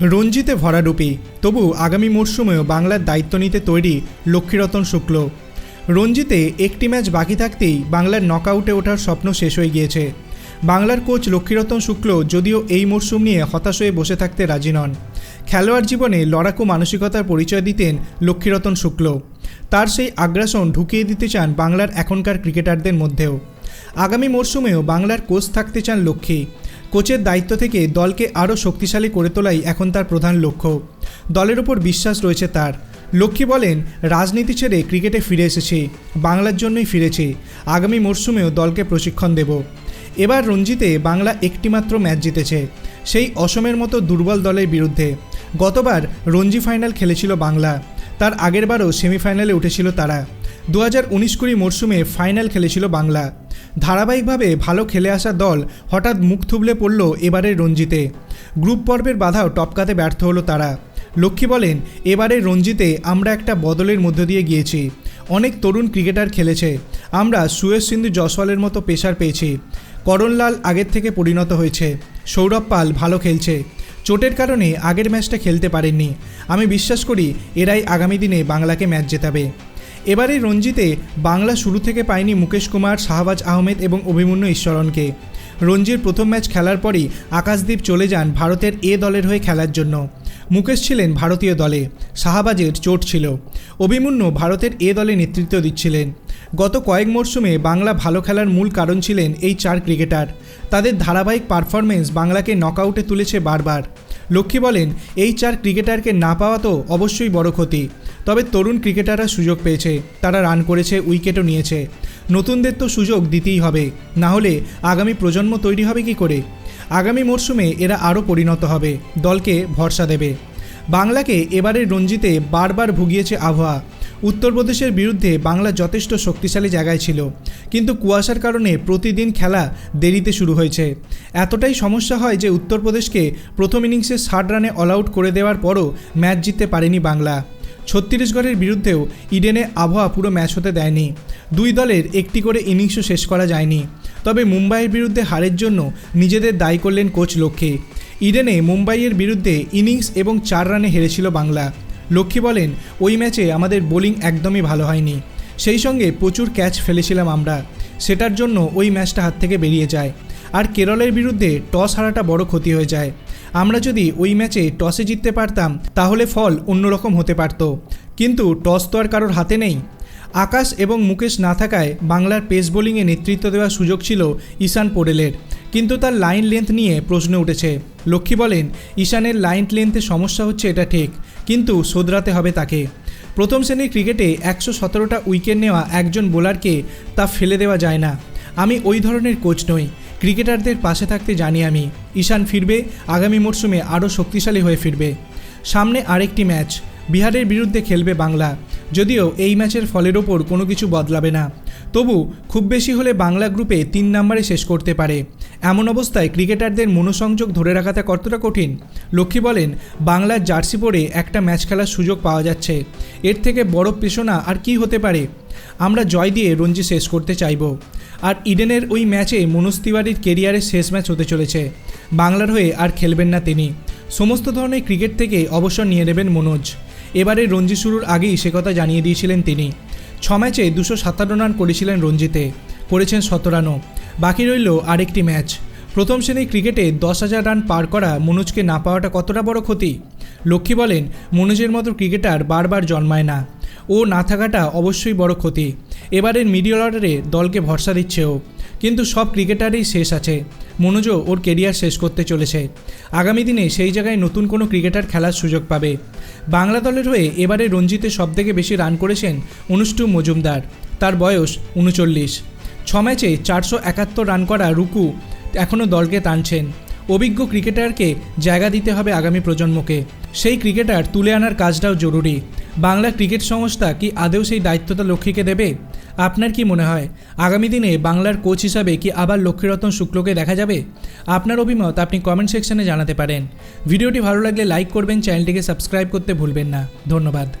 রঞ্জিতে ভরাডুপি তবু আগামী মরশুমেও বাংলার দায়িত্ব নিতে তৈরি লক্ষ্মীরতন শুক্ল। রঞ্জিতে একটি ম্যাচ বাকি থাকতেই বাংলার নকআউটে ওঠার স্বপ্ন শেষ হয়ে গিয়েছে। বাংলার কোচ লক্ষ্মীরতন শুক্ল যদিও এই মরশুম নিয়ে হতাশ হয়ে বসে থাকতে রাজি নন। খেলোয়াড় জীবনে লড়াকু মানসিকতার পরিচয় দিতেন লক্ষ্মীরতন শুক্ল। তার সেই আগ্রাসন ঢুকিয়ে দিতে চান বাংলার এখনকার ক্রিকেটারদের মধ্যেও। আগামী মরশুমেও বাংলার কোচ থাকতে চান লক্ষ্মী। কোচের দায়িত্ব থেকে দলকে আরও শক্তিশালী করে তোলাই এখন তার প্রধান লক্ষ্য। দলের ওপর বিশ্বাস রয়েছে তার। লক্ষ্মী বলেন, রাজনীতি ছেড়ে ক্রিকেটে ফিরে এসেছি। বাংলার জন্যই ফিরেছি। আগামী মরশুমেও দলকে প্রশিক্ষণ দেব। এবার রঞ্জিতে বাংলা একটিমাত্র ম্যাচ জিতেছে। সেই অসমের মতো দুর্বল দলের বিরুদ্ধে। গতবার রঞ্জি ফাইনাল খেলেছিল বাংলা। তার আগেরবারও সেমিফাইনালে উঠেছিল তারা। দু হাজার উনিশ কুড়ি মরশুমে ফাইনাল খেলেছিল বাংলা। ধারাবাহিকভাবে ভালো খেলে আসা দল হঠাৎ মুখ থুবলে পড়ল এবারের রঞ্জিতে। গ্রুপ পর্বের বাধাও টপকাতে ব্যর্থ হলো তারা। লক্ষ্মী বলেন এবারে রঞ্জিতে আমরা একটা বদলের মধ্য দিয়ে গিয়েছি। অনেক তরুণ ক্রিকেটার খেলেছে। আমরা সুয়েশ সিন্ধু জসওয়ালের মতো পেশার পেয়েছি। করণলাল আগের থেকে পরিণত হয়েছে। সৌরভ পাল ভালো খেলছে। চোটের কারণে আগের ম্যাচটা খেলতে পারেননি। আমি বিশ্বাস করি, এরাই আগামী দিনে বাংলাকে ম্যাচ জেতাবে। এবারে রঞ্জিতে বাংলা শুরু থেকে পায়নি মুকেশ কুমার, শাহবাজ আহমেদ এবং অভিমন্যু ঈশ্বরনকে রঞ্জির প্রথম ম্যাচ খেলার পরই আকাশদীপ চলে যান ভারতের এ দলের হয়ে খেলার জন্য। মুকেশ ছিলেন ভারতীয় দলে, শাহবাজের চোট ছিল। অভিমন্যু ভারতের এ দলে নেতৃত্ব দিচ্ছিলেন। গত কয়েক মরশুমে বাংলা ভালো খেলার মূল কারণ ছিলেন এই চার ক্রিকেটার। তাদের ধারাবাহিক পারফরমেন্স বাংলাকে নকআউটে তুলেছে বারবার। লক্ষ্মী বলেন, এই চার ক্রিকেটারকে না পাওয়া তো অবশ্যই বড় ক্ষতি। তবে তরুণ ক্রিকেটাররা সুযোগ পেয়েছে, তারা রান করেছে, উইকেটও নিয়েছে। নতুনদের তো সুযোগ দিতেই হবে, না হলে আগামী প্রজন্ম তৈরি হবে কি করে? আগামী মরশুমে এরা আরও পরিণত হবে, দলকে ভরসা দেবে। বাংলাকে এবারের রঞ্জিতে বারবার ভুগিয়েছে আবহাওয়া। উত্তরপ্রদেশের বিরুদ্ধে বাংলা যথেষ্ট শক্তিশালী জায়গায় ছিল। কিন্তু কুয়াশার কারণে প্রতিদিন খেলা দেরিতে শুরু হয়েছে। এতটাই সমস্যা হয় যে উত্তরপ্রদেশকে প্রথম ইনিংসে ষাট রানে অল আউট করে দেওয়ার পরও ম্যাচ জিততে পারেনি বাংলা। ছত্তিশগড়ের বিরুদ্ধেও ইডেনে আবহাওয়া পুরো ম্যাচ হতে দেয়নি। দুই দলের একটি করে ইনিংসও শেষ করা যায়নি। তবে মুম্বাইয়ের বিরুদ্ধে হারের জন্য নিজেদের দায়ী করলেন কোচ লক্ষ্মী। ইডেনে মুম্বাইয়ের বিরুদ্ধে ইনিংস এবং চার রানে হেরেছিল বাংলা। লক্ষ্মী বলেন, ওই ম্যাচে আমাদের বোলিং একদমই ভালো হয়নি। সেই সঙ্গে প্রচুর ক্যাচ ফেলেছিলাম আমরা। সেটার জন্য ওই ম্যাচটা হাত থেকে বেরিয়ে যায়। আর কেরলের বিরুদ্ধে টস হারাটা বড় ক্ষতি হয়ে যায়। আমরা যদি ওই ম্যাচে টসে জিততে পারতাম, তাহলে ফল অন্যরকম হতে পারত। কিন্তু টস তো আর কারোর হাতে নেই। আকাশ এবং মুকেশ না থাকায় বাংলার পেস বোলিংয়ে নেতৃত্ব দেওয়ার সুযোগ ছিল ঈশান পোডেলের কিন্তু তার লাইন লেন্থ নিয়ে প্রশ্ন উঠেছে। লক্ষ্মী বলেন, ঈশানের লাইন লেন্থে সমস্যা হচ্ছে এটা ঠিক। কিন্তু শোধরাতে হবে তাকে। প্রথম শ্রেণির ক্রিকেটে একশো সতেরোটা উইকেট নেওয়া একজন বোলারকে তা ফেলে দেওয়া যায় না। আমি ওই ধরনের কোচ নই, ক্রিকেটারদের পাশে থাকতে জানি আমি। ঈশান ফিরবে, আগামী মরশুমে আরও শক্তিশালী হয়ে ফিরবে। সামনে আরেকটি ম্যাচ, বিহারের বিরুদ্ধে খেলবে বাংলা। যদিও এই ম্যাচের ফলের ওপর কোনো কিছু বদলাবে না। তবু খুব বেশি হলে বাংলা গ্রুপে তিন নম্বরে শেষ করতে পারে। এমন অবস্থায় ক্রিকেটারদের মনোসংযোগ ধরে রাখাটা কতটা কঠিন? লক্ষ্মী বলেন, বাংলার জার্সি পরে একটা ম্যাচ খেলার সুযোগ পাওয়া যাচ্ছে। এর থেকে বড় পেশনা আর কি হতে পারে? আমরা জয় দিয়ে রঞ্জি শেষ করতে চাইব। আর ইডেনের ওই ম্যাচে মনোজ তিওয়ারির কেরিয়ারের শেষ ম্যাচ হতে চলেছে। বাংলার হয়ে আর খেলবেন না তিনি। সমস্ত ধরনের ক্রিকেট থেকে অবসর নিয়ে নেবেন মনোজ। এবারে রঞ্জি শুরুর আগেই সে কথা জানিয়ে দিয়েছিলেন তিনি। ছ ম্যাচে দুশো সাতান্ন রান করেছিলেন রঞ্জিতে। করেছেন শত রানও। বাকি রইল আরেকটি ম্যাচ। প্রথম শ্রেণির ক্রিকেটে দশ হাজার রান পার করা মনোজকে না পাওয়াটা কতটা বড় ক্ষতি? লক্ষ্মী বলেন, মনোজের মতো ক্রিকেটার বারবার জন্মায় না। ও না থাকাটা অবশ্যই বড় ক্ষতি। এবারের মিডিল অর্ডারে দলকে ভরসা দিচ্ছে ও। কিন্তু সব ক্রিকেটারই শেষ আছে। মনোজও ওর কেরিয়ার শেষ করতে চলেছে। আগামী দিনে সেই জায়গায় নতুন কোনো ক্রিকেটার খেলার সুযোগ পাবে। বাংলা দলের হয়ে এবারে রঞ্জিতে সবথেকে বেশি রান করেছেন অনুষ্টু মজুমদার। তার বয়স উনচল্লিশ। ছ ম্যাচে চারশো একাত্তর রান করা রুকু এখনও দলকে টানছেন। অভিজ্ঞ ক্রিকেটারকে জায়গা দিতে হবে আগামী প্রজন্মকে। সেই ক্রিকেটার তুলে আনার কাজটাও জরুরি। বাংলা ক্রিকেট সংস্থা কি আদেও সেই দায়িত্বটা লক্ষ্মীকে দেবে? আপনার কি মনে হয়? আগামী দিনে বাংলার কোচ হিসাবে কি আবার লক্ষ্মীরতন শুক্লকে দেখা যাবে? আপনার অভিমত আপনি কমেন্ট সেকশনে জানাতে পারেন। ভিডিওটি ভালো লাগলে লাইক করবেন, চ্যানেলটিকে সাবস্ক্রাইব করতে ভুলবেন না। ধন্যবাদ।